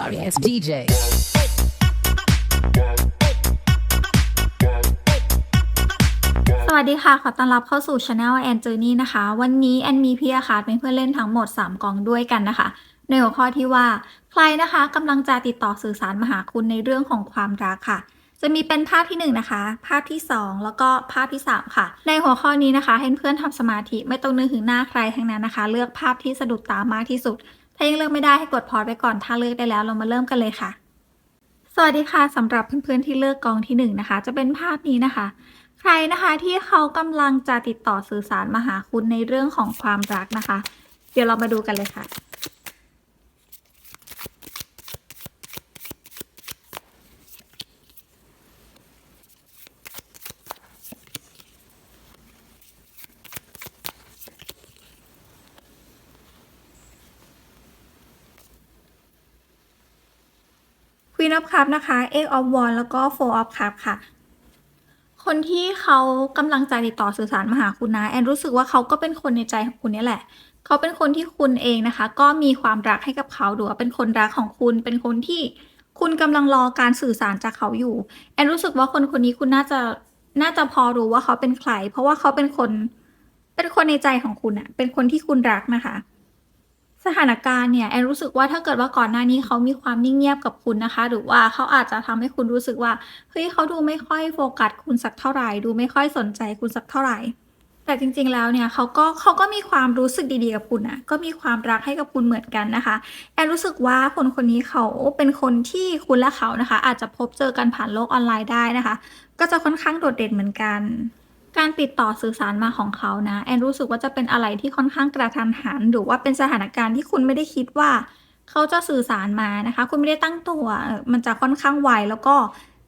sorry ass DJ. สวัสดีค่ะ ขอต้อนรับเข้าสู่ช anel แอนเจอร์นี่นะคะ วันนี้แอนมีพี่อาคาร์เป็นเพื่อนเล่นทั้งหมด 3 กองด้วยกันนะคะ ในหัวข้อที่ว่า ใครนะคะกำลังจะติดต่อสื่อสารมาหาคุณในเรื่องของความรักค่ะ จะมีเป็นภาพที่ 1 นะคะ ภาพที่ 2 แล้วก็ภาพที่ 3 ค่ะ ในหัวข้อนี้นะคะ ให้เพื่อนทำสมาธิไม่ต้องนึกถึงหน้าใครทั้งนั้นนะคะ เลือกภาพที่สะดุดตามากที่สุด ถ้ายังเลือกไม่ได้ให้กดพอสไปก่อน ถ้าเลือกได้แล้วเรามาเริ่มกันเลยค่ะ สวัสดีค่ะสำหรับเพื่อนๆที่เลือกกองที่หนึ่งนะคะ จะเป็นภาพนี้นะคะ ใครนะคะที่เขากำลังจะติดต่อสื่อสารมาหาคุณในเรื่องของความรักนะคะ เดี๋ยวเรามาดูกันเลยค่ะ Queen of Cup นะคะ Eight of Wands แล้วก็ Four of Cup ค่ะ คนที่เขากำลังใจติดต่อสื่อสารมาหาคุณนะแอนรู้สึกว่าเขาก็เป็นคนในใจของคุณนี่แหละ เขาเป็นคนที่คุณเองนะคะ ก็มีความรักให้กับเขาหรือว่าเป็นคนรักของคุณ เป็นคนที่คุณกำลังรอการสื่อสารจากเขาอยู่ แอนรู้สึกว่าคนคนนี้คุณน่าจะน่าจะพอรู้ว่าเขาเป็นใคร เพราะว่าเขาเป็นคน เป็นคนในใจของคุณอะเป็นคนที่คุณรักนะคะ สถานการณ์เนี่ยแอนรู้สึกว่าถ้าเกิดว่าก่อนหน้านี้เขามีความนิ่งเงียบกับคุณนะคะ หรือว่าเขาอาจจะทำให้คุณรู้สึกว่าเฮ้ยเขาดูไม่ค่อยโฟกัสคุณสักเท่าไหร่ ดูไม่ค่อยสนใจคุณสักเท่าไหร่ แต่จริงๆแล้วเนี่ยเขาก็เขาก็มีความรู้สึกดีๆกับคุณนะก็มีความรักให้กับคุณเหมือนกันนะคะ แอนรู้สึกว่าคนคนนี้เขาเป็นคนที่คุณและเขานะคะ อาจจะพบเจอกันผ่านโลกออนไลน์ได้นะคะ ก็จะค่อนข้างโดดเด่นเหมือนกัน การติดต่อสื่อสารมาของเขานะ แอนรู้สึกว่าจะเป็นอะไรที่ค่อนข้างกระทันหัน หรือว่าเป็นสถานการณ์ที่คุณไม่ได้คิดว่า เขาจะสื่อสารมานะคะ คุณไม่ได้ตั้งตัวมันจะค่อนข้างไวแล้วก็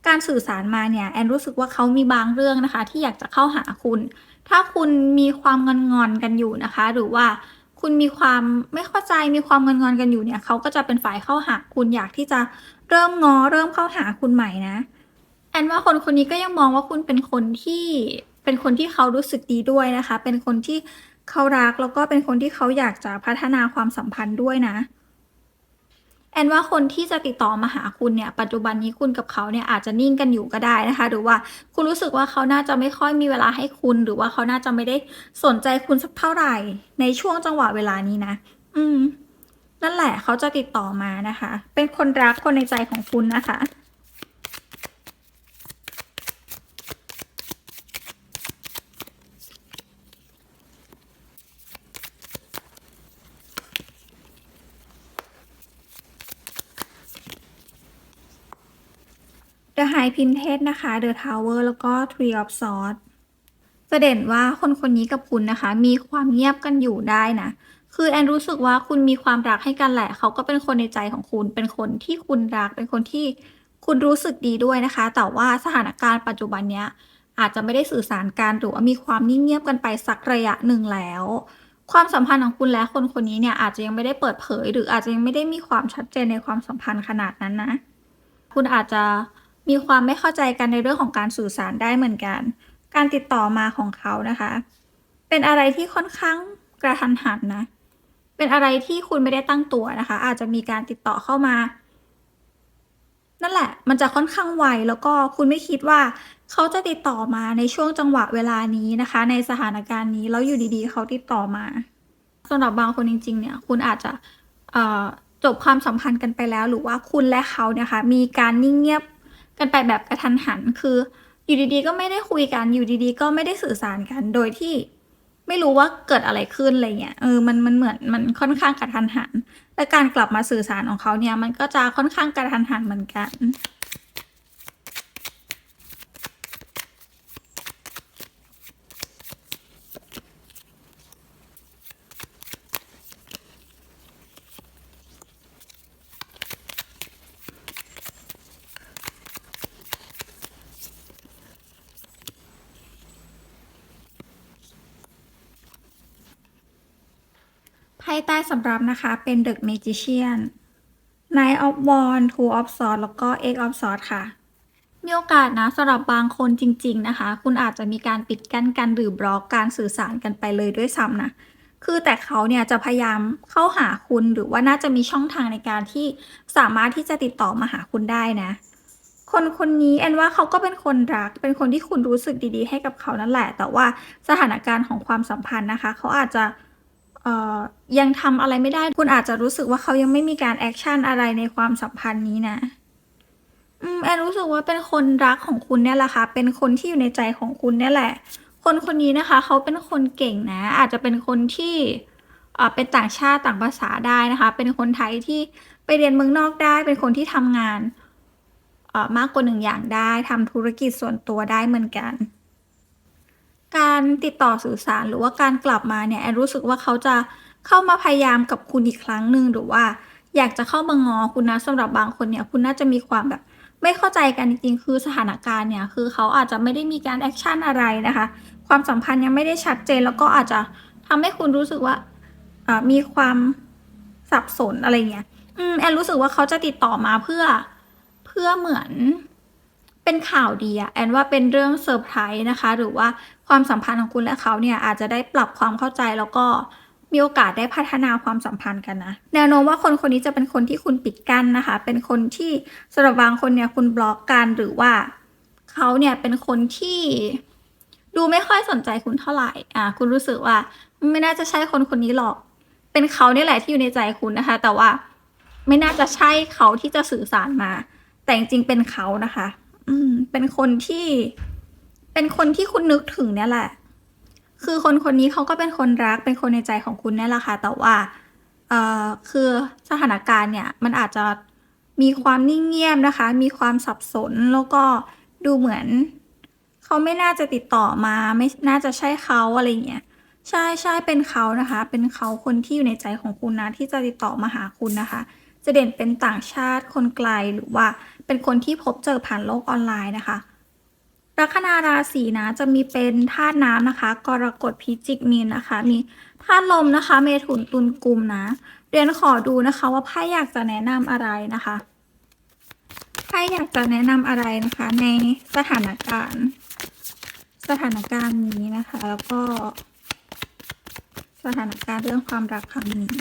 การสื่อสารมาเนี่ยแอนรู้สึกว่าเขามีบางเรื่องนะคะ ที่อยากจะเข้าหาคุณ ถ้าคุณมีความงอนงอนกันอยู่นะคะ หรือว่าคุณมีความไม่เข้าใจมีความงอนงอนกันอยู่เนี่ยเขาก็จะเป็นฝ่ายเข้าหาคุณอยากที่จะเริ่มงอเริ่มเข้าหาคุณใหม่นะ แอนว่าคนคนนี้ก็ยังมองว่าคุณเป็นคนที่ เป็นคนที่เขารู้สึกดีด้วยนะคะ เป็นคนที่เขารักแล้วก็เป็นคนที่เขาอยากจะพัฒนาความสัมพันธ์ด้วยนะแอนว่าคนที่จะติดต่อมาหาคุณเนี่ย ปัจจุบันนี้คุณกับเขาเนี่ยอาจจะนิ่งกันอยู่ก็ได้นะคะ หรือว่าคุณรู้สึกว่าเขาน่าจะไม่ค่อยมีเวลาให้คุณ หรือว่าเขาน่าจะไม่ได้สนใจคุณสักเท่าไหร่ ในช่วงจังหวะเวลานี้นะ อืม นั่นแหละเขาจะติดต่อมานะคะ เป็นคนรักคนในใจของคุณนะคะ The High Princess นะคะ The Tower แล้วก็ Tree of Swords จะเด่นว่าคนคนนี้กับคุณนะคะ มีความเงียบกันอยู่ได้นะ คือแอนรู้สึกว่าคุณมีความรักให้กันแหละ เขาก็เป็นคนในใจของคุณ เป็นคนที่คุณรัก เป็นคนที่คุณรู้สึกดีด้วยนะคะ แต่ว่าสถานการณ์ปัจจุบันเนี้ยอาจจะไม่ได้สื่อสารกันหรือว่ามีความนิ่งเงียบกันไปสักระยะหนึ่งแล้ว ความสัมพันธ์ของคุณและคนคนนี้เนี่ยอาจจะยังไม่ได้เปิดเผย หรืออาจจะยังไม่ได้มีความชัดเจนในความสัมพันธ์ขนาดนั้นนะ คุณอาจจะ มีความไม่เข้าใจกันในเรื่องของการสื่อสารได้เหมือนกัน การติดต่อมาของเขานะคะ เป็นอะไรที่ค่อนข้างกระทันหันนะ เป็นอะไรที่คุณไม่ได้ตั้งตัวนะคะ อาจจะมีการติดต่อเข้ามา นั่นแหละ มันจะค่อนข้างไวแล้วก็คุณไม่คิดว่า เขาจะติดต่อมาในช่วงจังหวะเวลานี้นะคะ ในสถานการณ์นี้แล้วอยู่ดีๆ เขาติดต่อมาสำหรับบางคนจริง ๆ เนี่ย คุณอาจจะจบความสัมพันธ์กันไปแล้ว หรือว่าคุณและเขาเนี่ยค่ะมีการนิ่งเงียบ กันไปแบบกระทันหันคือ อยู่ดีๆ ก็ไม่ได้คุยกันอยู่ดีๆ ก็ไม่ได้สื่อสารกันโดยที่ไม่รู้ว่าเกิดอะไรขึ้นอะไรเงี้ยเออมันมันเหมือนมันค่อนข้างกระทันหันและการกลับมาสื่อสารของเขาเนี่ยมันก็จะค่อนข้างกระทันหันเหมือนกัน ไพ่ใต้สำรับนะคะเป็น The Magician Nine of Wands Two of Swords แล้วก็ Eight of Swords ค่ะ มีโอกาสนะสำหรับบางคนจริง ๆนะคะ คุณอาจจะมีการปิดกั้นกันหรือบล็อกการสื่อสารกันไปเลยด้วยซ้ำนะคือแต่เขาเนี่ยจะพยายามเข้าหาคุณหรือว่าน่าจะมีช่องทางในการที่สามารถที่จะติดต่อมาหาคุณได้นะ คนคนนี้แอนว่าเขาก็เป็นคนรัก เป็นคนที่คุณรู้สึกดีๆ ให้กับเขานั่นแหละ แต่ว่าสถานการณ์ของความสัมพันธ์นะคะ เขาอาจจะ ยังทำอะไรไม่ได้ คุณอาจจะรู้สึกว่าเขายังไม่มีการแอคชั่นอะไรในความสัมพันธ์นี้นะ อืมแอนรู้สึกว่าเป็นคนรักของคุณเนี่ยแหละค่ะ เป็นคนที่อยู่ในใจของคุณเนี่ยแหละ คนคนนี้นะคะ เขาเป็นคนเก่งนะ อาจจะเป็นคนที่เป็นต่างชาติต่างภาษาได้นะคะ เป็นคนไทยที่ไปเรียนเมืองนอกได้ เป็นคนที่ทำงานมากกว่าหนึ่งอย่างได้ทำธุรกิจส่วนตัวได้เหมือนกัน การติดต่อสื่อสารหรือว่าการกลับมาเนี่ยแอนรู้สึกว่าเขาจะเข้ามาพยายามกับคุณอีกครั้งหนึ่งหรือว่า อยากจะเข้ามางอคุณนะสำหรับบางคนเนี่ยคุณน่าจะมีความแบบไม่เข้าใจกันจริงๆ คือสถานการณ์เนี่ยคือเขาอาจจะไม่ได้มีการแอคชั่นอะไรนะคะ ความสัมพันธ์ยังไม่ได้ชัดเจนแล้วก็อาจจะทำให้คุณรู้สึกว่าอ่ามีความสับสนอะไรเงี้ยอืมแอนรู้สึกว่าเขาจะติดต่อมาเพื่อเพื่อเหมือนเป็นข่าวดีอะแอนว่าเป็นเรื่องเซอร์ไพรส์นะคะ หรือว่า ความสัมพันธ์ของคุณและเขาเนี่ยอาจจะได้ปรับความเข้าใจแล้วก็มีโอกาสได้พัฒนาความสัมพันธ์กันนะ แนวโน้มว่าคนคนนี้จะเป็นคนที่คุณปิดกั้นนะคะ เป็นคนที่สำหรับบางคนเนี่ยคุณบล็อกกันหรือว่าเขาเนี่ยเป็นคนที่ดูไม่ค่อยสนใจคุณเท่าไหร่ อ่า คุณรู้สึกว่าไม่น่าจะใช่คนคนนี้หรอก เป็นเขาเนี่ยแหละที่อยู่ในใจคุณนะคะ แต่ว่าไม่น่าจะใช่เขาที่จะสื่อสารมา แต่จริงๆเป็นเขานะคะ อืม เป็นคนที่ เป็นคนที่คุณนึกถึงเนี่ยแหละ คือคนคนนี้เขาก็เป็นคนรัก เป็นคนในใจของคุณเนี่ยแหละค่ะ แต่ว่า เอ่อ คือสถานการณ์เนี่ย มันอาจจะมีความนิ่งเงียบนะคะ มีความสับสน แล้วก็ดูเหมือนเขาไม่น่าจะติดต่อมา ไม่น่าจะใช่เขาอะไรเงี้ย ใช่ใช่เป็นเขานะคะ เป็นเขาคนที่อยู่ในใจของคุณนะ ที่จะติดต่อมาหาคุณนะคะ จะเด่นเป็นต่างชาติ คนไกล หรือว่าเป็นคนที่พบเจอผ่านโลกออนไลน์นะคะ ลัคนาราศีนะจะมีเป็นธาตุน้ำนะคะ กรกฎพิจิกมีนนะคะ มีธาตุลมนะคะ เมถุนตุลกุมนะ เรียนขอดูนะคะว่าไพ่อยากจะแนะนำอะไรนะคะไพ่อยากจะแนะนำอะไรนะคะ ในสถานการณ์ สถานการณ์นี้นะคะ แล้วก็ สถานการณ์เรื่องความรักครั้งนี้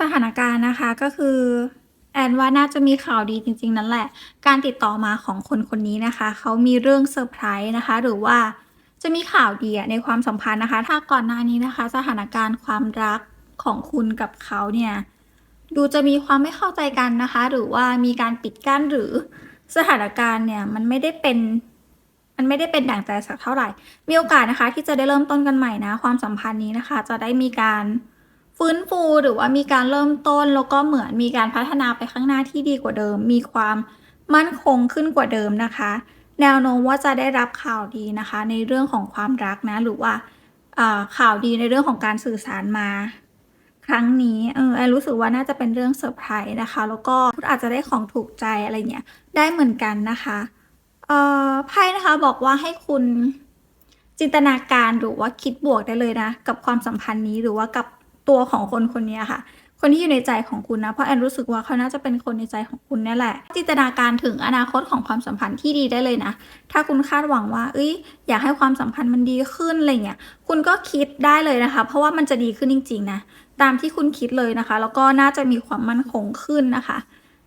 สถานการณ์นะคะก็คือแอนว่าน่าจะมีข่าวดีจริง ๆ นั่นแหละ การติดต่อมาของคนคนนี้นะคะ เขามีเรื่องเซอร์ไพรส์นะคะ หรือว่าจะมีข่าวดีในความสัมพันธ์นะคะ ถ้าก่อนหน้านี้นะคะ สถานการณ์ความรักของคุณกับเขาเนี่ย ดูจะมีความไม่เข้าใจกันนะคะ หรือว่ามีการปิดกั้นหรือสถานการณ์เนี่ยมันไม่ได้เป็น มันไม่ได้เป็นดั่งใจสักเท่าไหร่ มีโอกาสนะคะ ที่จะได้เริ่มต้นกันใหม่นะ ความสัมพันธ์นี้นะคะ จะได้มีการ ฟื้นฟูหรือว่ามีการเริ่มต้นแล้วก็เหมือนมีการพัฒนาไปข้างหน้าที่ดีกว่าเดิม มีความมั่นคงขึ้นกว่าเดิมนะคะ แนวโน้มว่าจะได้รับข่าวดีนะคะ ในเรื่องของความรักนะ หรือว่าข่าวดีในเรื่องของการสื่อสารมา ครั้งนี้เออแอรู้สึกว่าน่าจะเป็นเรื่องเซอร์ไพรส์นะคะ แล้วก็คุณอาจจะได้ของถูกใจอะไรเงี้ยได้เหมือนกันนะคะเอ่อไพ่นะคะบอกว่าให้คุณจินตนาการหรือว่าคิดบวกได้เลยนะ กับความสัมพันธ์นี้หรือว่ากับ ตัวของคนคนนี้ค่ะ คนที่อยู่ในใจของคุณนะเพราะแอนรู้สึกว่าเขาน่าจะเป็นคนในใจของคุณนี่แหละ จินตนาการถึงอนาคตของความสัมพันธ์ที่ดีได้เลยนะ ถ้าคุณคาดหวังว่า เอ้ย อยากให้ความสัมพันธ์มันดีขึ้นอะไรเงี้ยคุณก็คิดได้เลยนะคะ เพราะว่ามันจะดีขึ้นจริง ๆ นะตามที่คุณคิดเลยนะคะ แล้วก็น่าจะมีความมั่นคงขึ้นนะคะ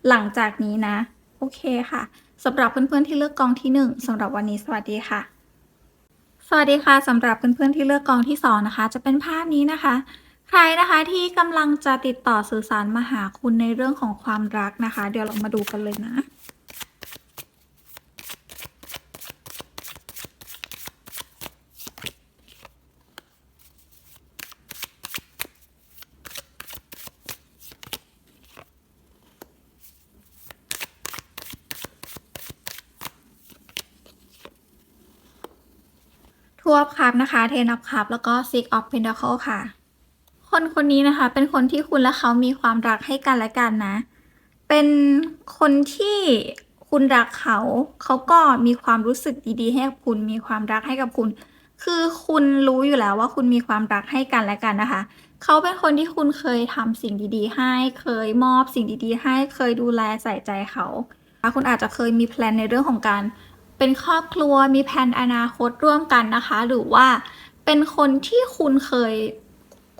หลังจากนี้นะ โอเคค่ะสำหรับเพื่อนๆที่เลือกกองที่หนึ่งสำหรับวันนี้สวัสดีค่ะ สวัสดีค่ะสำหรับเพื่อนๆที่เลือกกองที่สองนะคะ จะเป็นภาพนี้นะคะ ใครนะคะที่กำลังจะติดต่อสื่อสารมาหาคุณในเรื่องของความรักนะคะ เดี๋ยวเรามาดูกันเลยนะทัวร์คัพนะคะ เทนอ f คัพแล้วก็ Six of Pentacle ค่ะ คนคนนี้นะคะ เป็นคนที่คุณและเขามีความรักให้กันและกันนะ เป็นคนที่คุณรักเขา เขาก็มีความรู้สึกดีๆ ให้กับคุณ มีความรักให้กับคุณ คือคุณรู้อยู่แล้วว่าคุณมีความรักให้กันและกันนะคะ เขาเป็นคนที่คุณเคยทำสิ่งดีๆ ให้ เคยมอบสิ่งดีๆ ให้ เคยดูแลใส่ใจเขา คุณอาจจะเคยมีแพลนในเรื่องของการ เป็นครอบครัว มีแผนอนาคตร่วมกันนะคะ หรือว่าเป็นคนที่คุณเคย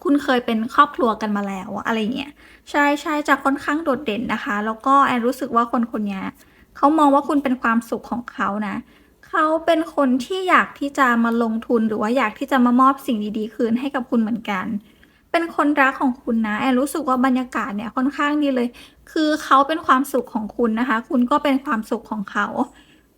คุณเคยเป็นครอบครัวกันมาแล้วอะไรเงี้ยใช่ๆจะค่อนข้างโดดเด่นนะคะ แล้วก็แอนรู้สึกว่าคนคนนี้เขามองว่าคุณเป็นความสุขของเขานะเขาเป็นคนที่อยากที่จะมาลงทุนหรือว่าอยากที่จะมามอบสิ่งดีๆ คืนให้กับคุณเหมือนกัน เป็นคนรักของคุณนะแอนรู้สึกว่าบรรยากาศเนี่ยค่อนข้างดีเลย คือเขาเป็นความสุขของคุณนะคะ คุณก็เป็นความสุขของเขา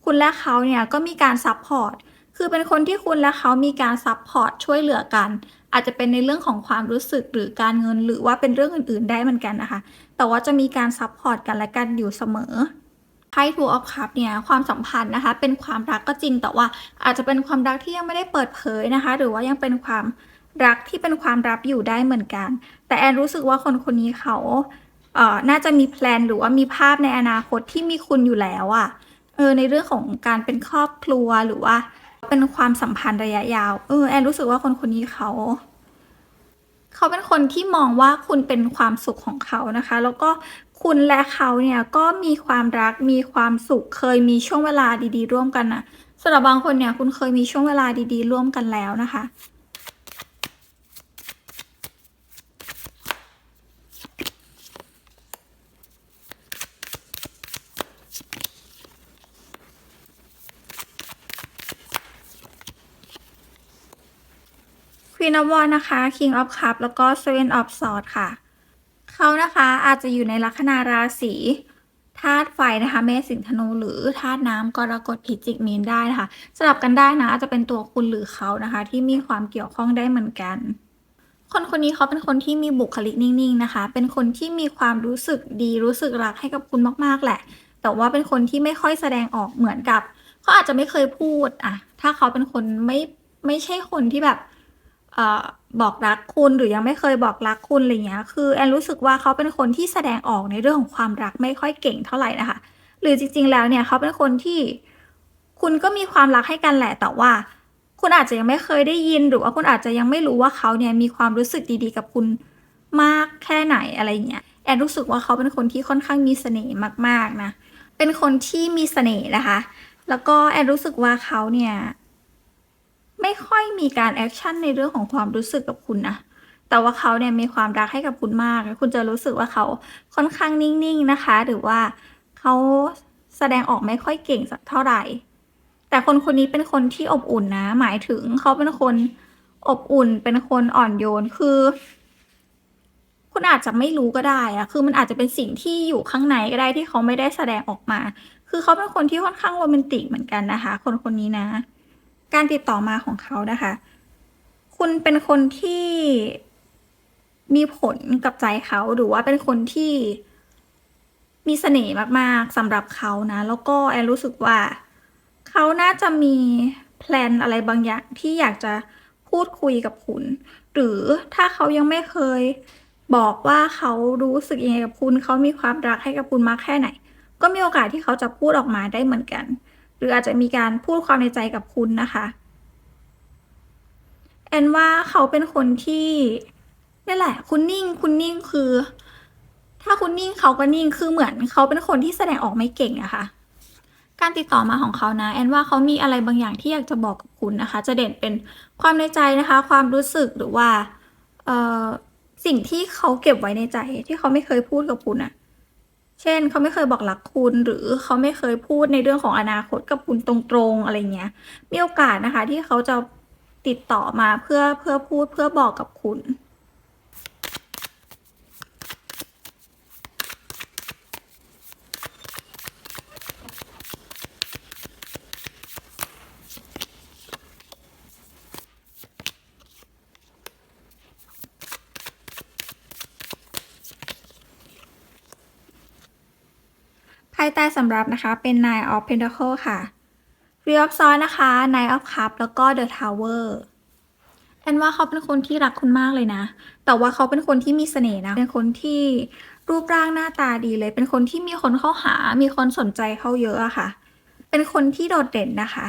คุณและเขาเนี่ยก็มีการซัปพอร์ต คือเป็นคนที่คุณและเขามีการซัปพอร์ตช่วยเหลือกัน อาจจะเป็นในเรื่องของความรู้สึกหรือการเงินหรือว่าเป็นเรื่องอื่น ๆ ได้เหมือนกันนะคะ แต่ว่าจะมีการซัปพอร์ตกันและกันอยู่เสมอไพ่ Two of Cups เนี่ยความสัมพันธ์นะคะ เป็นความรักก็จริงแต่ว่าอาจจะเป็นความรักที่ยังไม่ได้เปิดเผยนะคะ หรือว่ายังเป็นความรักที่เป็นความลับอยู่ได้เหมือนกัน แต่แอนรู้สึกว่าคนคนนี้เขาเอ่อน่าจะมีแพลนหรือว่ามีภาพในอนาคตที่มีคุณอยู่แล้วอะเออในเรื่องของการเป็นครอบครัวหรือว่า เป็นความสัมพันธ์ระยะยาว เออแอนรู้สึกว่าคนคนนี้เขา เขาเป็นคนที่มองว่าคุณเป็นความสุขของเขานะคะ แล้วก็คุณและเขาเนี่ยก็มีความรักมีความสุขเคยมีช่วงเวลาดี ๆ ร่วมกันนะสำหรับบางคนเนี่ยคุณเคยมีช่วงเวลาดี ๆ ร่วมกันแล้วนะคะ Queen of w a n d นะคะ King of Cup แล้วก็ Seven of Swords ค่ะ เขานะคะอาจจะอยู่ในลัคนาราศีธาตุไฟนะคะ เมษสิงห์ธนูหรือธาตุน้ำกรกฎพิจิกมีนได้นะคะสลับกันได้นะอาจจะเป็นตัวคุณหรือเขานะคะ ที่มีความเกี่ยวข้องได้เหมือนกัน คนคนนี้เขาเป็นคนที่มีบุคลิกนิ่งๆนะคะ เป็นคนที่มีความรู้สึกดีรู้สึกรักให้กับคุณมากๆแหละ แต่ว่าเป็นคนที่ไม่ค่อยแสดงออกเหมือนกับเขาอาจจะไม่เคยพูดอะถ้าเขาเป็นคนไม่ไม่ใช่คนที่แบบ เอ่อบอกรักคุณหรือยังไม่เคยบอกรักคุณอะไรเงี้ย คือแอนรู้สึกว่าเขาเป็นคนที่แสดงออกในเรื่องของความรักไม่ค่อยเก่งเท่าไหร่นะคะ หรือจริง ๆ แล้วเนี่ยเขาเป็นคนที่คุณก็มีความรักให้กันแหละ แต่ว่า คุณอาจจะยังไม่เคยได้ยิน หรือว่าคุณอาจจะยังไม่รู้ว่าเขาเนี่ยมีความรู้สึกดีๆ กับคุณมากแค่ไหนอะไรเงี้ย แอนรู้สึกว่าเขาเป็นคนที่ค่อนข้างมีเสน่ห์มากๆนะ เป็นคนที่มีเสน่ห์นะคะ แล้วก็แอนรู้สึกว่าเขาเนี่ย ไม่ค่อยมีการแอคชั่นในเรื่องของความรู้สึกกับคุณนะแต่ว่าเขาเนี่ยมีความรักให้กับคุณมาก คุณจะรู้สึกว่าเขาค่อนข้างนิ่งๆนะคะ หรือว่าเขาแสดงออกไม่ค่อยเก่งสักเท่าไหร่ แต่คนคนนี้เป็นคนที่อบอุ่นนะ หมายถึงเขาเป็นคนอบอุ่น เป็นคนอ่อนโยน คือ คุณอาจจะไม่รู้ก็ได้อะคือมันอาจจะเป็นสิ่งที่อยู่ข้างในก็ได้ที่เขาไม่ได้แสดงออกมา คือเขาเป็นคนที่ค่อนข้างโรแมนติกเหมือนกันนะคะ คนคนนี้นะ การติดต่อมาของเขานะคะ คุณเป็นคนที่มีผลกับใจเขาหรือว่าเป็นคนที่มีเสน่ห์มากๆสำหรับเขานะ แล้วก็แอนรู้สึกว่า เขาน่าจะมีแพลนอะไรบางอย่างที่อยากจะพูดคุยกับคุณ หรือถ้าเขายังไม่เคยบอกว่าเขารู้สึกยังไงกับคุณ เขามีความรักให้กับคุณมากแค่ไหน ก็มีโอกาสที่เขาจะพูดออกมาได้เหมือนกัน รืออาจจะมีการพูดความในใจกับคุณนะคะ แอนว่าเขาเป็นคนที่นี่แหละ คุณนิ่งคุณนิ่งคือ ถ้าคุณนิ่งเขาก็นิ่งคือเหมือน เขาเป็นคนที่แสดงออกไม่เก่งอะค่ะการติดต่อมาของเขานะแอนว่าเขามีอะไรบางอย่างที่อยากจะบอกกับคุณนะคะ จะเด่นเป็นความในใจนะคะ ความรู้สึกหรือว่า เอ่อสิ่งที่เขาเก็บไว้ในใจที่เขาไม่เคยพูดกับคุณน่ะ เช่น เขาไม่เคยบอกรักคุณ หรือเขาไม่เคยพูดในเรื่องของอนาคตกับคุณตรงๆอะไรเงี้ย มีโอกาสนะคะที่เขาจะติดต่อมาเพื่อเพื่อพูดเพื่อบอกกับคุณ ไพ่ใต้สำรับนะคะเป็น Nine of Pentacle ค่ะ Three of Swords นะคะ Night of Cups แล้วก็ The Tower แอนว่าเขาเป็นคนที่รักคุณมากเลยนะ แต่ว่าเขาเป็นคนที่มีเสน่ห์นะ เป็นคนที่รูปร่างหน้าตาดีเลย เป็นคนที่มีคนเข้าหา มีคนสนใจเขาเยอะอะค่ะ เป็นคนที่โดดเด่นนะคะ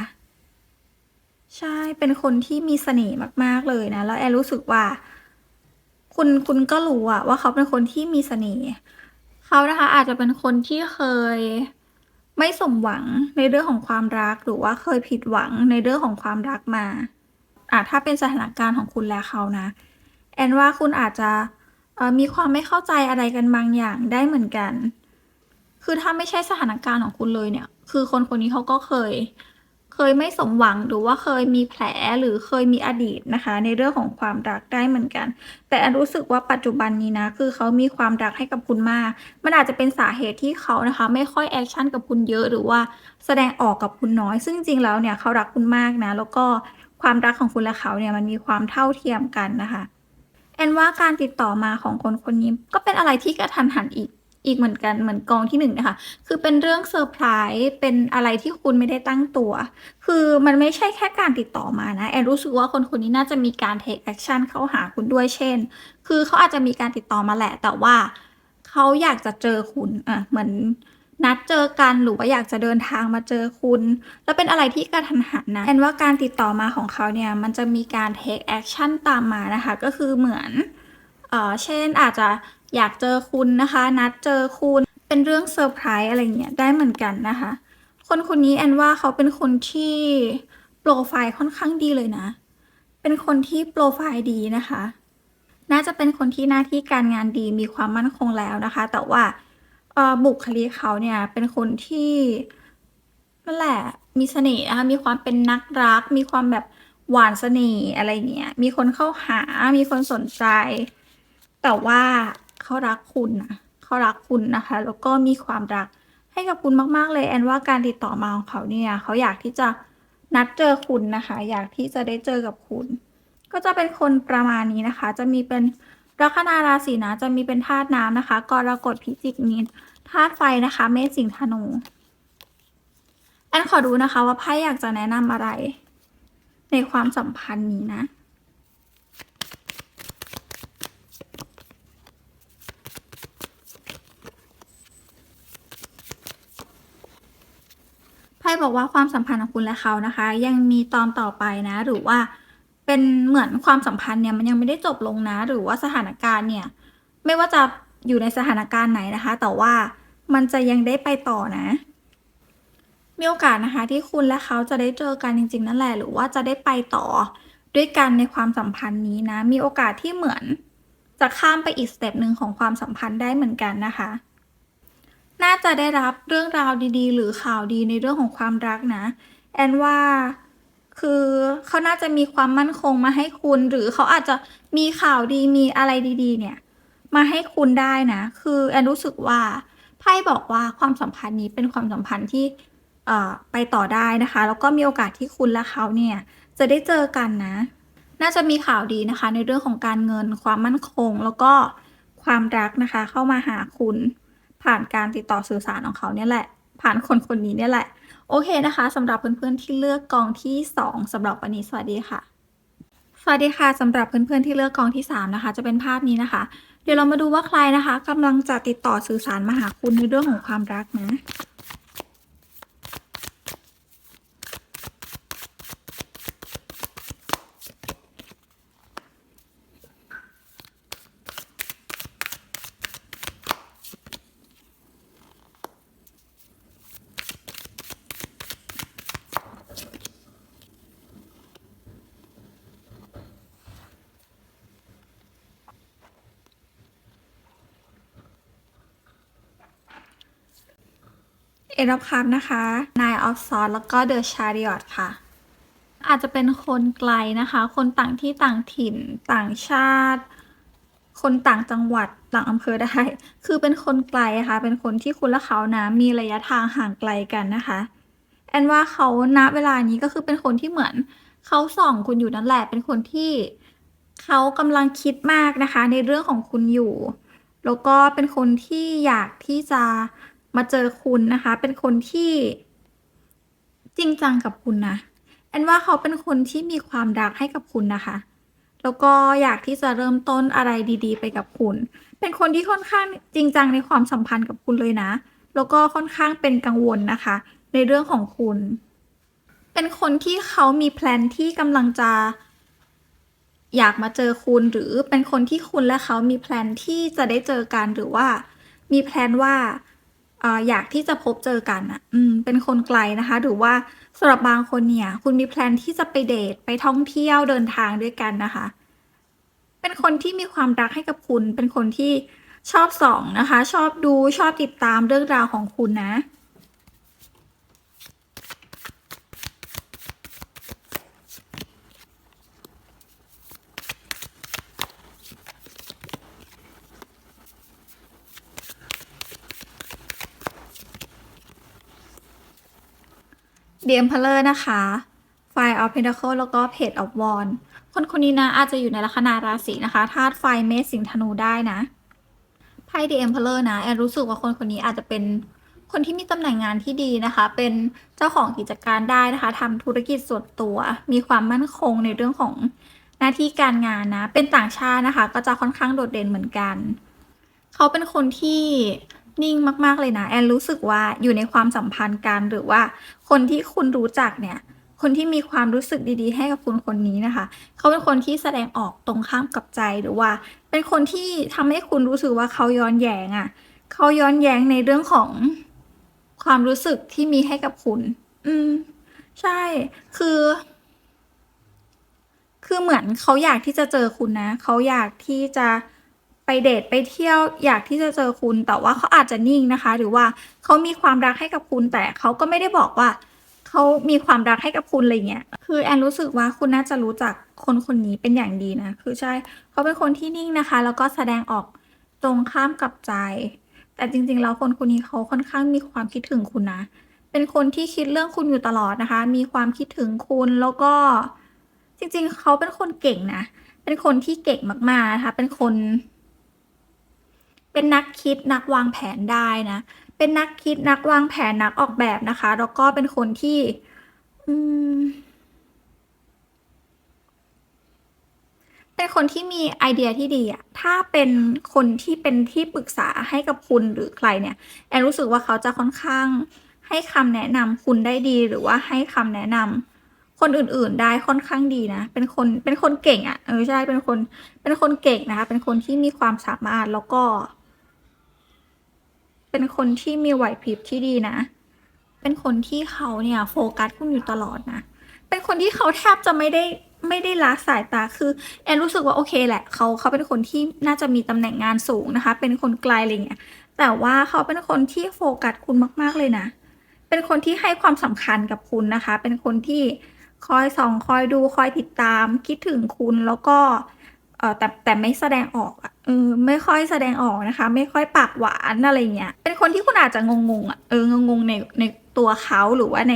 ใช่ เป็นคนที่มีเสน่ห์มากๆเลยนะ แล้วแอนรู้สึกว่า คุณคุณก็รู้อะว่าเขาเป็นคนที่มีเสน่ห์ เขานะคะอาจจะเป็นคนที่เคยไม่สมหวังในเรื่องของความรักหรือว่าเคยผิดหวังในเรื่องของความรักมาอ่าถ้าเป็นสถานการณ์ของคุณและเขานะแอนว่าคุณอาจจะมีความไม่เข้าใจอะไรกันบางอย่างได้เหมือนกัน คือถ้าไม่ใช่สถานการณ์ของคุณเลยเนี่ย คือคนคนนี้เขาก็เคย เคยไม่สมหวังหรือว่าเคยมีแผลหรือเคยมีอดีตนะคะ ในเรื่องของความรักได้เหมือนกัน แต่แอนรู้สึกว่าปัจจุบันนี้นะคือเขามีความรักให้กับคุณมาก มันอาจจะเป็นสาเหตุที่เขานะคะ ไม่ค่อยแอคชั่นกับคุณเยอะหรือว่าแสดงออกกับคุณน้อย ซึ่งจริงๆแล้วเนี่ยเขารักคุณมากนะ แล้วก็ความรักของคุณและเขาเนี่ยมันมีความเท่าเทียมกันนะคะแอนว่าการติดต่อมาของคนคนนี้ก็เป็นอะไรที่กระทันหันอีก อีกเหมือนกันเหมือนกองที่1นะคะ คือเป็นเรื่องเซอร์ไพรส์เป็นอะไรที่คุณไม่ได้ตั้งตัว คือมันไม่ใช่แค่การติดต่อมานะ แอนรู้สึกว่าคนคนนี้น่าจะมีการ take action เข้าหาคุณด้วยเช่น คือเขาอาจจะมีการติดต่อมาแหละ แต่ว่าเขาอยากจะเจอคุณอ่าเหมือนนัดเจอกันหรือว่าอยากจะเดินทางมาเจอคุณ แล้วเป็นอะไรที่กระทันหันนะแอนว่าการติดต่อมาของเขาเนี่ย มันจะมีการ take action ตามมานะคะ ก็คือเหมือนเอ่อเช่นอาจจะ อยากเจอคุณนะคะ นัดเจอคุณเป็นเรื่องเซอร์ไพรส์อะไรเงี้ยได้เหมือนกันนะคะ คนคนนี้แอนว่าเขาเป็นคนที่โพรไฟล์ค่อนข้างดีเลยนะ เป็นคนที่โพรไฟล์ดีนะคะ น่าจะเป็นคนที่หน้าที่การงานดีมีความมั่นคงแล้วนะคะ แต่ว่าบุคลิกเขาเนี่ยเป็นคนที่นั่นแหละมีเสน่ห์นะคะมีความเป็นนักรัก มีความแบบหวานเสน่ห์อะไรเงี้ยมีคนเข้าหา มีคนสนใจ แต่ว่า เขารักคุณนะเขารักคุณนะคะ แล้วก็มีความรักให้กับคุณมากๆเลยแอนว่าการติดต่อมาของเขาเนี่ยเขาอยากที่จะนัดเจอคุณนะคะ อยากที่จะได้เจอกับคุณ ก็จะเป็นคนประมาณนี้นะคะ จะมีเป็นลัคนาราศีนะ จะมีเป็นธาตุน้ำนะคะกรกฎพิจิกมีนธาตุไฟนะคะ เมษสิงห์ธนูแอนขอดูนะคะว่าไพ่อยากจะแนะนำอะไร ในความสัมพันธ์นี้นะ พ่บอกว่าความสัมพันธ์ของคุณและเขานะคะ ยังมีตอนต่อไปนะ หรือว่าเป็นเหมือนความสัมพันธ์เนี่ยมันยังไม่ได้จบลงนะ หรือว่าสถานการณ์เนี่ย ไม่ว่าจะอยู่ในสถานการณ์ไหนนะคะ แต่ว่ามันจะยังได้ไปต่อนะ มีโอกาสนะคะ ที่คุณและเขาจะได้เจอกันจริง ๆ นั่นแหละ หรือว่าจะได้ไปต่อด้วยกันในความสัมพันธ์นี้นะ มีโอกาสที่เหมือนจะข้ามไปอีกสเต็ปหนึ่งของความสัมพันธ์ได้เหมือนกันนะคะ น่าจะได้รับเรื่องราวดีๆ หรือข่าวดีในเรื่องของความรักนะ แอนว่าคือเขาน่าจะมีความมั่นคงมาให้คุณ หรือเขาอาจจะมีข่าวดีมีอะไรดีๆ เนี่ย มาให้คุณได้นะ คือแอนรู้สึกว่าไพ่บอกว่าความสัมพันธ์นี้เป็นความสัมพันธ์ที่เอ่อไปต่อได้นะคะ แล้วก็มีโอกาสที่คุณและเขาเนี่ยจะได้เจอกันนะ น่าจะมีข่าวดีนะคะ ในเรื่องของการเงินความมั่นคง แล้วก็ความรักนะคะ เข้ามาหาคุณ ผ่านการติดต่อสื่อสารของเขาเนี่ยแหละ ผ่านคนคนนี้เนี่ยแหละ โอเคนะคะสำหรับเพื่อนๆที่เลือกกองที่ 2สำหรับวันนี้สวัสดีค่ะ สวัสดีค่ะสำหรับเพื่อนๆที่เลือกกองที่ 3 นะคะ จะเป็นภาพนี้นะคะ เดี๋ยวเรามาดูว่าใครนะคะกำลังจะติดต่อสื่อสารมาหาคุณในเรื่องของความรักนะ Eight of Cups นะคะ Nine of Swords แล้วก็ The Chariot ค่ะ อาจจะเป็นคนไกลนะคะ คนต่างที่ต่างถิ่นต่างชาติ คนต่างจังหวัดต่างอำเภอได้ คือเป็นคนไกลอะค่ะ เป็นคนที่คุณและเขานะมีระยะทางห่างไกลกันนะคะแอนว่าเขาณเวลานี้ก็คือเป็นคนที่เหมือนเขาส่องคุณอยู่นั่นแหละ เป็นคนที่เขากำลังคิดมากนะคะ ในเรื่องของคุณอยู่ แล้วก็เป็นคนที่อยากที่จะ มาเจอคุณนะคะ เป็นคนที่จริงจังกับคุณนะแอนว่าเขาเป็นคนที่มีความรักให้กับคุณนะคะ แล้วก็อยากที่จะเริ่มต้นอะไรดี ๆ ไปกับคุณ เป็นคนที่ค่อนข้างจริงจังในความสัมพันธ์กับคุณเลยนะ แล้วก็ค่อนข้างเป็นกังวลนะคะ ในเรื่องของคุณ เป็นคนที่เขามีแพลนที่กำลังจะอยากมาเจอคุณหรือเป็นคนที่คุณและเขามีแพลนที่จะได้เจอกันหรือว่า มีแพลนว่า อยากที่จะพบเจอกันอะอืมเป็นคนไกลนะคะ หรือว่าสำหรับบางคนเนี่ย คุณมีแพลนที่จะไปเดทไปท่องเที่ยวเดินทางด้วยกันนะคะ เป็นคนที่มีความรักให้กับคุณ เป็นคนที่ชอบส่องนะคะ ชอบดูชอบติดตามเรื่องราวของคุณนะ The Emperor นะคะ Five of Pentacles แล้วก็ Page of Wands คนคนนี้นะอาจจะอยู่ในลัคนาราศีนะคะธาตุไฟเมษสิงธนูได้นะไพ่ The Emperor นะแอนรู้สึกว่าคนคนนี้อาจจะเป็นคนที่มีตำแหน่งงานที่ดีนะคะ เป็นเจ้าของกิจการได้นะคะทำธุรกิจส่วนตัว มีความมั่นคงในเรื่องของหน้าที่การงานนะ เป็นต่างชาตินะคะ ก็จะค่อนข้างโดดเด่นเหมือนกัน เขาเป็นคนที่ นิ่งมากๆเลยนะ แอนรู้สึกว่าอยู่ในความสัมพันธ์กันหรือว่า คนที่คุณรู้จักเนี่ยคนที่มีความรู้สึกดีๆ ให้กับคุณคนนี้นะคะ เขาเป็นคนที่แสดงออกตรงข้ามกับใจหรือว่า เป็นคนที่ทำให้คุณรู้สึกว่าเขาย้อนแย้งอะเขาย้อนแย้งในเรื่องของความรู้สึกที่มีให้กับคุณ อืม ใช่ คือ คือเหมือนเขาอยากที่จะเจอคุณนะ เขาอยากที่จะ ไปเดตไปเที่ยวอยากที่จะเจอคุณแต่ว่าเขาอาจจะนิ่งนะคะ หรือว่าเขามีความรักให้กับคุณแต่เขาก็ไม่ได้บอกว่าเขามีความรักให้กับคุณอะไรเงี้ยคือแอนรู้สึกว่าคุณน่าจะรู้จักคนคนนี้เป็นอย่างดีนะคือใช่เขาเป็นคนที่นิ่งนะคะ แล้วก็แสดงออกตรงข้ามกับใจ แต่จริงๆแล้วคนคนนี้เขาค่อนข้างมีความคิดถึงคุณนะเป็นคนที่คิดเรื่องคุณอยู่ตลอดนะคะ มีความคิดถึงคุณแล้วก็จริงๆ เขาเป็นคนเก่งนะเป็นคนที่เก่งมากๆนะคะเป็นคน เป็นนักคิดนักวางแผนได้นะ เป็นนักคิดนักวางแผนนักออกแบบนะคะ แล้วก็เป็นคนที่อืมเป็นคนที่มีไอเดียที่ดีอะถ้าเป็นคนที่เป็นที่ปรึกษาให้กับคุณหรือใครเนี่ย แอนรู้สึกว่าเขาจะค่อนข้างให้คำแนะนำคุณได้ดีหรือว่าให้คำแนะนำคนอื่นๆได้ค่อนข้างดีนะ เป็นคนเป็นคนเก่งอะเออใช่เป็นคนเป็นคนเก่งนะคะ เป็นคนที่มีความสามารถแล้วก็ เป็นคนที่มีไหวพริบที่ดีนะ เป็นคนที่เขาเนี่ยโฟกัสคุณอยู่ตลอดนะ เป็นคนที่เขาแทบจะไม่ได้ไม่ได้ละสายตาคือแอนรู้สึกว่าโอเคแหละเขาเขาเป็นคนที่น่าจะมีตำแหน่งงานสูงนะคะ เป็นคนไกลอะไรเงี้ยแต่ว่าเขาเป็นคนที่โฟกัสคุณมาก ๆเลยนะ เป็นคนที่ให้ความสำคัญกับคุณนะคะ เป็นคนที่คอยส่องคอยดูคอยติดตามคิดถึงคุณแล้วก็ เออแต่แต่ไม่แสดงออกอะเออไม่ค่อยแสดงออกนะคะ ไม่ค่อยปากหวานอะไรเงี้ยเป็นคนที่คุณอาจจะงงๆอะเอองงๆในในตัวเขาหรือว่าใน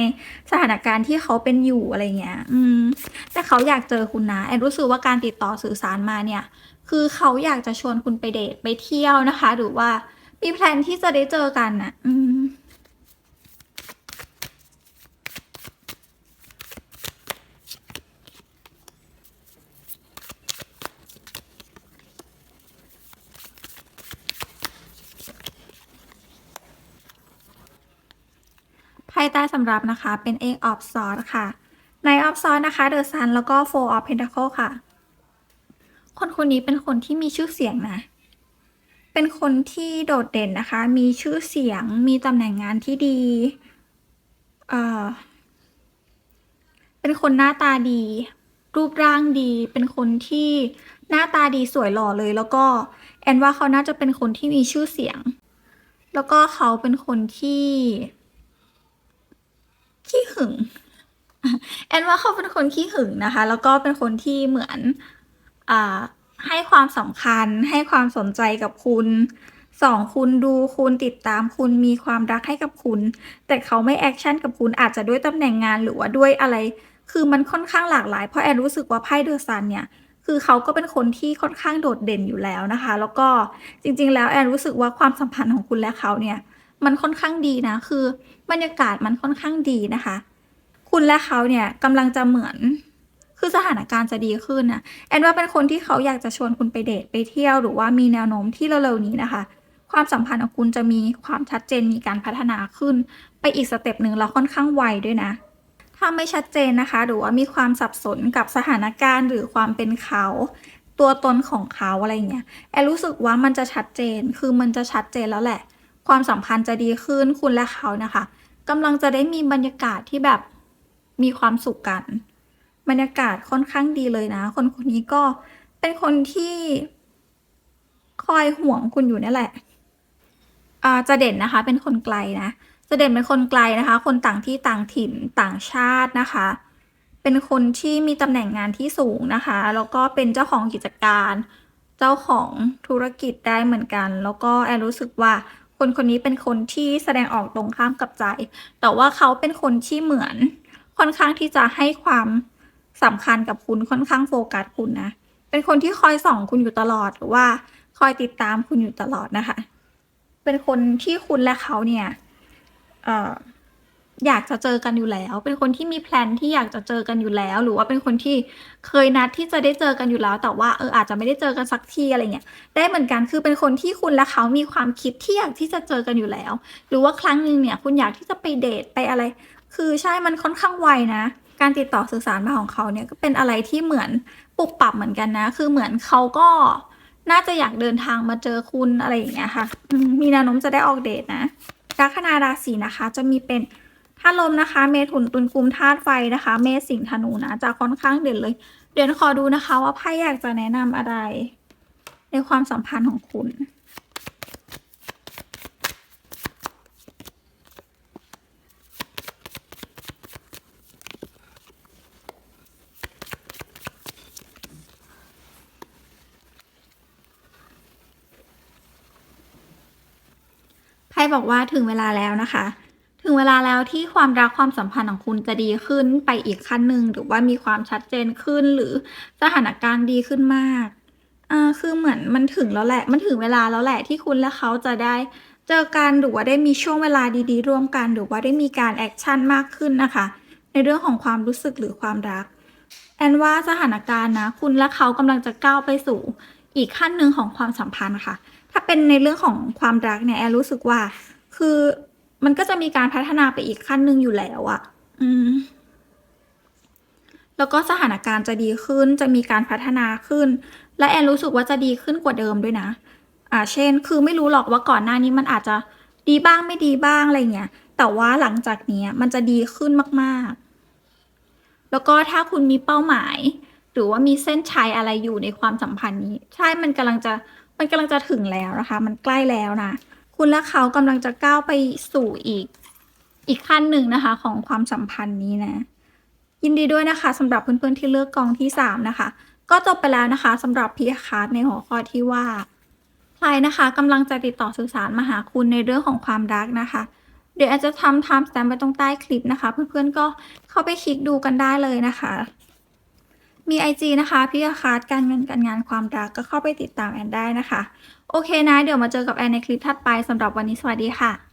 สถานการณ์ที่เขาเป็นอยู่อะไรเงี้ย อืม แต่เขาอยากเจอคุณนะแอนรู้สึกว่าการติดต่อสื่อสารมาเนี่ย คือเขาอยากจะชวนคุณไปเดตไปเที่ยวนะคะ หรือว่ามีแพลนที่จะได้เจอกันน่ะอืม ไพ่ใต้สำรับนะคะเป็น Eight of Swords ค่ะ n i g h t of Swords นะคะ The Sun แล้วก็ Four of Pentacles ค่ะ คนคนนี้เป็นคนที่มีชื่อเสียงนะ เป็นคนที่โดดเด่นนะคะ มีชื่อเสียง มีตำแหน่งงานที่ดี เอ่อ เป็นคนหน้าตาดี รูปร่างดี เป็นคนที่หน้าตาดีสวยหล่อเลย แล้วก็แอนว่าเขาน่าจะเป็นคนที่มีชื่อเสียง แล้วก็เขาเป็นคนที่ ขี้หึง แอนว่าเขาเป็นคนขี้หึงนะคะ แล้วก็เป็นคนที่เหมือนอ่าให้ความสำคัญ ให้ความสนใจกับคุณส่องคุณดูคุณติดตามคุณมีความรักให้กับคุณ แต่เขาไม่แอกชันกับคุณอาจจะด้วยตำแหน่งงานหรือว่าด้วยอะไร คือมันค่อนข้างหลากหลาย เพราะแอนรู้สึกว่าไพ่ The Sun เนี่ย คือเขาก็เป็นคนที่ค่อนข้างโดดเด่นอยู่แล้วนะคะ แล้วก็จริง ๆ แล้วแอนรู้สึกว่าความสัมพันธ์ของคุณและเขาเนี่ย มันค่อนข้างดีนะ คือ บรรยากาศมันค่อนข้างดีนะคะ คุณและเขาเนี่ยกำลังจะเหมือนคือสถานการณ์จะดีขึ้นนะแอนว่าเป็นคนที่เขาอยากจะชวนคุณไปเดทไปเที่ยวหรือว่ามีแนวโน้มที่เร็วๆนี้นะคะ ความสัมพันธ์ของคุณจะมีความชัดเจนมีการพัฒนาขึ้น ไปอีกสเต็ปหนึ่งแล้วค่อนข้างไวด้วยนะ ถ้าไม่ชัดเจนนะคะ หรือว่ามีความสับสนกับสถานการณ์ หรือความเป็นเขา ตัวตนของเขาอะไรเงี้ยแอนรู้สึกว่ามันจะชัดเจนคือมันจะชัดเจนแล้วแหละ ความสัมพันธ์จะดีขึ้นคุณและเขานะคะ กำลังจะได้มีบรรยากาศที่แบบมีความสุขกัน บรรยากาศค่อนข้างดีเลยนะ คนคนนี้ก็เป็นคนที่คอยห่วงคุณอยู่นี่แหละจะเด่นนะคะ เป็นคนไกลนะจะเด่นเป็นคนไกลนะคะ คนต่างที่ต่างถิ่นต่างชาตินะคะ เป็นคนที่มีตำแหน่งงานที่สูงนะคะ แล้วก็เป็นเจ้าของกิจการ เจ้าของธุรกิจได้เหมือนกัน แล้วก็แอนรู้สึกว่า คนคนนี้เป็นคนที่แสดงออกตรงข้ามกับใจ แต่ว่าเขาเป็นคนที่เหมือนค่อนข้างที่จะให้ความสำคัญกับคุณค่อนข้างโฟกัสคุณนะ เป็นคนที่คอยส่องคุณอยู่ตลอดหรือว่าคอยติดตามคุณอยู่ตลอดนะคะ เป็นคนที่คุณและเขาเนี่ย เอ่อ อยากจะเจอกันอยู่แล้ว เป็นคนที่มีแพลนที่อยากจะเจอกันอยู่แล้ว หรือว่าเป็นคนที่เคยนัดที่จะได้เจอกันอยู่แล้ว แต่ว่าเอออาจจะไม่ได้เจอกันสักทีอะไรเงี้ย ได้เหมือนกันคือเป็นคนที่คุณและเขามีความคิดที่อยากที่จะเจอกันอยู่แล้ว หรือว่าครั้งหนึ่งเนี่ยคุณอยากที่จะไปเดทไปอะไร คือใช่มันค่อนข้างไวนะการติดต่อสื่อสารมาของเขาเนี่ยก็เป็นอะไรที่เหมือนปรับปรับเหมือนกันนะ คือเหมือนเขาก็น่าจะอยากเดินทางมาเจอคุณอะไรอย่างเงี้ยค่ะมมีแนวโน้มจะได้ออกเดทนะลัคนาราศีนะคะ จะมีเป็น ธาลมนะคะ เมถุนตุลกุมธาตุไฟนะคะ เมษสิงห์ธนูนะจะค่อนข้างเด่นเลย เดี๋ยวขอดูนะคะ ว่าไพ่อยากจะแนะนำอะไร ในความสัมพันธ์ของคุณไพ่บอกว่าถึงเวลาแล้วนะคะ ถึงเวลาแล้วที่ความรักความสัมพันธ์ของคุณจะดีขึ้นไปอีกขั้นหนึ่งหรือว่ามีความชัดเจนขึ้นหรือสถานการณ์ดีขึ้นมากอ่าคือเหมือนมันถึงแล้วแหละ มันถึงเวลาแล้วแหละที่คุณและเขาจะได้เจอกันหรือว่าได้มีช่วงเวลาดีๆ ร่วมกัน หรือว่าได้มีการแอคชั่นมากขึ้นนะคะ ในเรื่องของความรู้สึกหรือความรักแอนว่าสถานการณ์นะ คุณและเขากำลังจะก้าวไปสู่อีกขั้นหนึ่งของความสัมพันธ์ค่ะ ถ้าเป็นในเรื่องของความรักเนี่ยแอนรู้สึกว่า คือ มันก็จะมีการพัฒนาไปอีกขั้นหนึ่งอยู่แล้วอะอืม แล้วก็สถานการณ์จะดีขึ้น จะมีการพัฒนาขึ้น และแอนรู้สึกว่าจะดีขึ้นกว่าเดิมด้วยนะ อ่า เช่น คือไม่รู้หรอกว่าก่อนหน้านี้มันอาจจะดีบ้างไม่ดีบ้างอะไรเงี้ย แต่ว่าหลังจากนี้มันจะดีขึ้นมาก ๆ แล้วก็ถ้าคุณมีเป้าหมาย หรือว่ามีเส้นชัยอะไรอยู่ในความสัมพันธ์นี้ ใช่ มันกำลังจะ มันกำลังจะถึงแล้วนะคะ มันใกล้แล้วนะ คุณและเขากำลังจะก้าวไปสู่อีก อีกขั้นหนึ่งนะคะ ของความสัมพันธ์นี้นะ ยินดีด้วยนะคะสำหรับเพื่อนๆที่เลือกกองที่สามนะคะ ก็จบไปแล้วนะคะสำหรับพีคาร์ดในหัวข้อที่ว่า ใครนะคะกำลังจะติดต่อสื่อสารมาหาคุณในเรื่องของความรักนะคะ เดี๋ยวอาจจะทำ time stamp ไว้ตรงใต้คลิปนะคะ เพื่อนๆก็เข้าไปคลิกดูกันได้เลยนะคะมี IG นะคะ พี่คาร์ดการเงินการงานความรักก็เข้าไปติดตามแอนได้นะคะ โอเคนะ เดี๋ยวมาเจอกับแอนในคลิปถัดไปสำหรับวันนี้สวัสดีค่ะ